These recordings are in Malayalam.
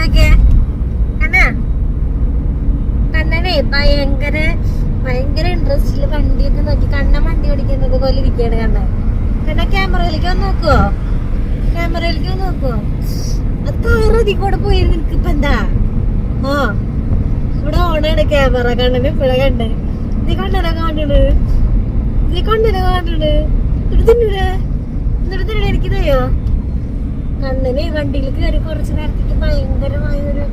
നോക്കിയേ കണ്ണാ കണ്ണനെ ഭയങ്കര ഭയങ്കര ഇൻട്രസ്റ്റിൽ വണ്ടിയൊക്കെ നോക്കി. കണ്ണൻ വണ്ടി ഓടിക്കുന്നത് പോലെ ഇരിക്കുകയാണ് കണ്ണൻ കണ്ണ ക്യാമറയിലേക്ക് ഒന്ന് നോക്കുവോ? ക്യാമറയിലേക്ക് ഒന്ന് നോക്കുവോ? അത്താറതി കൂടെ പോയി നിനക്ക് ഇപ്പൊ എന്താ? ആ ഇവിടെ ഓണാണ് ക്യാമറ കണ്ണന് ഇവിടെ കണ്ടെ നീ കണ്ണനെ കാണണ് നീ കണ്ണനെ കാണണ് എന്നിട്ട് തിന്നൂലേ എന്നിട്ട് തിന്നണ എനിക്ക് ഈ വണ്ടിയിൽ കയറി കുറച്ച് നേരത്തേക്ക് ഭയങ്കരമായ ഒരു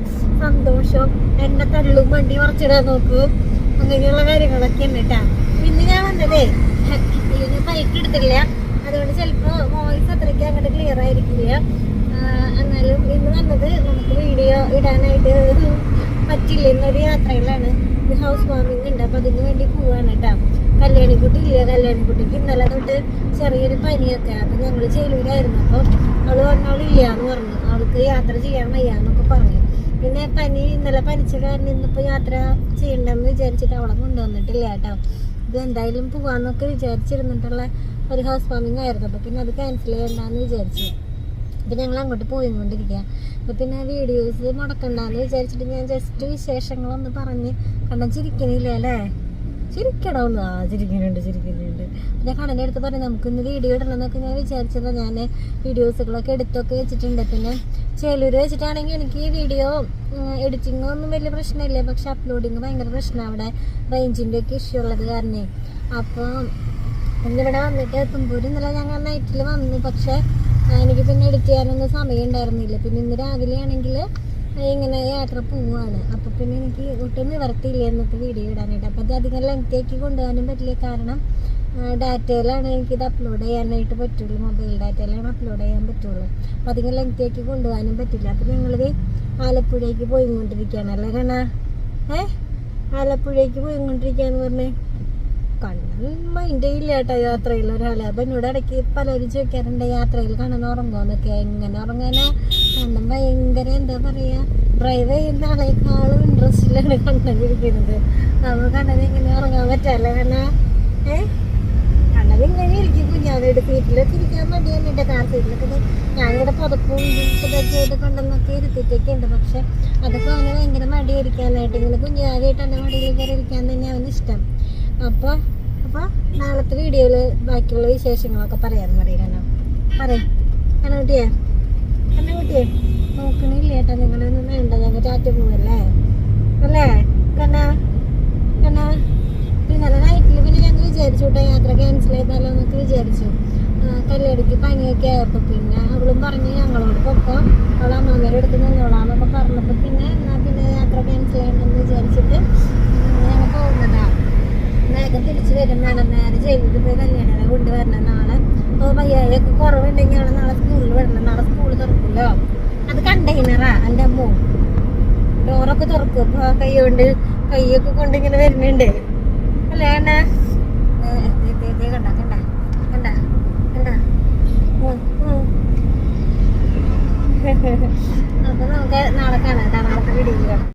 സന്തോഷം. എന്നെ തള്ളും വണ്ടി കുറച്ചിടാൻ നോക്കൂ. അങ്ങനെയുള്ള കാര്യങ്ങളൊക്കെ ഉണ്ട് ഇന്ന് ഞാൻ വന്നതേ ഇതിന് ബൈക്ക് എടുത്തില്ല അതുകൊണ്ട് ചിലപ്പോ വോയിസ് അത്രയ്ക്ക് അങ്ങോട്ട് ക്ലിയർ ആയിരിക്കില്ല. എന്നാലും ഇന്ന് വന്നത് നമുക്ക് വീഡിയോ ഇടാനായിട്ട് പറ്റില്ല എന്നൊരു യാത്രയിലാണ്. ഹൗസ് വാമിംഗ് ഉണ്ട്. അപ്പൊ അതിന് വേണ്ടി പോവാണ് കേട്ടാ. കല്യാണിക്കുട്ടി ഇല്ല കല്യാണിക്കുട്ടിക്ക് ഇന്നലെ തൊട്ട് ചെറിയൊരു പനിയൊക്കെ. അപ്പൊ ഞങ്ങൾ ചെയ്യൂരായിരുന്നു അപ്പൊ അവൾ പറഞ്ഞവൾ ഇല്ലാന്ന് പറഞ്ഞു. അവൾക്ക് യാത്ര ചെയ്യാൻ വയ്യാന്നൊക്കെ പറഞ്ഞു. പിന്നെ പനി ഇന്നലെ പനിച്ച കാരണം ഇന്നിപ്പോ യാത്ര ചെയ്യണ്ടെന്ന് വിചാരിച്ചിട്ട് അവളെ കൊണ്ടുവന്നിട്ടില്ല കേട്ടോ. ഇത് എന്തായാലും പോവാന്നൊക്കെ വിചാരിച്ചിരുന്നിട്ടുള്ള ഒരു ഹൗസ് വാമിംഗ് ആയിരുന്നു. അപ്പൊ പിന്നെ അത് ക്യാൻസൽ ചെയ്യണ്ടെന്ന് വിചാരിച്ചു. അപ്പൊ ഞങ്ങൾ അങ്ങോട്ട് പോയി കൊണ്ടിരിക്കുക അപ്പൊ പിന്നെ വീഡിയോസ് മുടക്കണ്ടെന്ന് വിചാരിച്ചിട്ട് ഞാൻ ജസ്റ്റ് വിശേഷങ്ങളൊന്ന് പറഞ്ഞ് കണ്ടാൽ അല്ലേ? ചിരിക്കടാ ഒന്ന് ആ ചിരിക്കുന്നുണ്ട് ചിരിക്കുന്നുണ്ട്. പിന്നെ കണ്ണന്റെ അടുത്ത് പറഞ്ഞു നമുക്ക് ഇന്ന് വീഡിയോ ഇടണം എന്നൊക്കെ ഞാൻ വിചാരിച്ചത്. ഞാൻ വീഡിയോസുകളൊക്കെ എടുത്തൊക്കെ വെച്ചിട്ടുണ്ട്. പിന്നെ ചേലൂര് വെച്ചിട്ടാണെങ്കിൽ എനിക്ക് ഈ വീഡിയോ എഡിറ്റിംഗ് ഒന്നും വലിയ പ്രശ്നമില്ല. പക്ഷെ അപ്ലോഡിങ് ഭയങ്കര പ്രശ്നമാണ് അവിടെ റേഞ്ചിന്റെ ഒക്കെ ഇഷ്യൂ ഉള്ളത് കാരണേ. അപ്പോൾ ഇന്നിവിടെ വന്നിട്ട് എത്തുമ്പോൾ ഇന്നലെ ഞങ്ങൾ നൈറ്റിൽ വന്നു. പക്ഷേ എനിക്ക് പിന്നെ എഡിറ്റ് ചെയ്യാനൊന്നും സമയം ഉണ്ടായിരുന്നില്ല പിന്നെ ഇന്ന് രാവിലെ ആണെങ്കിൽ ഇങ്ങനെ യാത്ര പോവാണ്. അപ്പോൾ പിന്നെ എനിക്ക് ഒട്ടും നിവർത്തിയില്ല എന്നിട്ട് വീഡിയോ ഇടാനായിട്ട്. അപ്പൊ അത് അധികം ലെങ്തേക്ക് കൊണ്ടുപോകാനും പറ്റില്ല. കാരണം ഡാറ്റയിലാണ് എനിക്കിത് അപ്ലോഡ് ചെയ്യാനായിട്ട് പറ്റുള്ളൂ. മൊബൈൽ ഡാറ്റയിലാണ് അപ്ലോഡ് ചെയ്യാൻ പറ്റുള്ളൂ. അപ്പോൾ അധികം ലെങ്തേക്ക് കൊണ്ടുപോകാനും പറ്റില്ല. അപ്പോൾ ഞങ്ങളിത് ആലപ്പുഴയ്ക്ക് പോയിക്കൊണ്ടിരിക്കുകയാണ്. അല്ലേ കണ്ണ? ഏ? ആലപ്പുഴയ്ക്ക് പോയിക്കൊണ്ടിരിക്കുകയെന്ന് പറഞ്ഞേ. കണ്ണൻ മൈൻഡേ ഇല്ല കേട്ടോ യാത്രയിൽ ഒരാളെ അപ്പൊ എന്നോട് ഇടയ്ക്ക് പലരും ചോദിക്കാറുണ്ട് യാത്രയിൽ കണ്ണൻ ഉറങ്ങുമെന്നൊക്കെ എങ്ങനെ ഉറങ്ങാനാ കണ്ണൻ ഭയങ്കര എന്താ പറയാ ഡ്രൈവ് ചെയ്യുന്ന ആളെക്കാളും ഇൻട്രസ്റ്റിലാണ് കണ്ണൻ ഇരിക്കുന്നത് അപ്പൊ കണ്ണൻ എങ്ങനെ ഉറങ്ങാൻ പറ്റാല്ല കണ്ണ ഏ കണ്ണൻ ഇങ്ങനെ ഇരിക്കും കുഞ്ഞാവിടെ സീറ്റിലൊക്കെ ഇരിക്കാൻ മടിയാണ് എന്റെ കാർ സീറ്റിലൊക്കെ ഞാനിവിടെ ഇതൊക്കെ ചെയ്ത് കൊണ്ടുവന്നൊക്കെ ഇരുത്തിട്ടൊക്കെ ഉണ്ട് പക്ഷെ അതൊക്കെ അവന് ഭയങ്കര മടിയിരിക്കാനായിട്ട് ഇങ്ങനെ കുഞ്ഞാകായിട്ട് എന്റെ മടിയിൽ കയറി ഇരിക്കാൻ തന്നെ അവന് ഇഷ്ടം അപ്പോൾ അപ്പൊ നാളത്തെ വീഡിയോയിൽ ബാക്കിയുള്ള വിശേഷങ്ങളൊക്കെ പറയാൻ പറയണോ പറയും. കണ്ണുകുട്ടിയെ കണ്ണുകുട്ടിയെ നോക്കണില്ല ഏട്ടാ നിങ്ങളൊന്നും വേണ്ട ഞങ്ങൾ ചാറ്റ പോവല്ലേ? അല്ലേ? കണ്ണാ കണ്ണാ. ഇന്നലെ നൈറ്റിൽ പിന്നെ ഞങ്ങൾ വിചാരിച്ചു കേട്ടോ യാത്ര ക്യാൻസൽ ചെയ്താലോ എന്നൊക്കെ വിചാരിച്ചു. കല്യാണിക്ക് പനിയൊക്കെ ആയപ്പോൾ പിന്നെ അവളും പറഞ്ഞു ഞങ്ങളോട് പൊക്കോ അവളെ അമ്മാമ്മേടെ അടുത്ത് നിന്നോളാന്നൊക്കെ പറഞ്ഞപ്പോൾ പിന്നെ എന്നാ പിന്നെ യാത്ര ക്യാൻസൽ ചെയ്യണമെന്ന് വിചാരിച്ചിട്ട് ഞങ്ങൾ പോകുന്നതാണ് വരുന്നതാണ് നേരെ ജയിലിൽ പോയി കല്യാണം കൊണ്ടുവരണം നാളെ? അപ്പോൾ വയ്യായൊക്കെ കുറവുണ്ടെങ്കിൽ അവളെ നാളെ സ്കൂളിൽ വിടണം നാളെ സ്കൂൾ തുറക്കുമല്ലോ അത് കണ്ടെയ്നറാ എന്റെ അമ്മോ. ഡോറൊക്കെ തുറക്കും. അപ്പോൾ കൈ കൊണ്ട് കൈയൊക്കെ കൊണ്ട് ഇങ്ങനെ വരുന്നുണ്ട്. അല്ലേ കണ്ട കണ്ട കണ്ട കണ്ട. കണ്ട. അപ്പൊ നമുക്ക് നാളെ കാണാം. നാളെ നാളത്തെ വീഡിയോ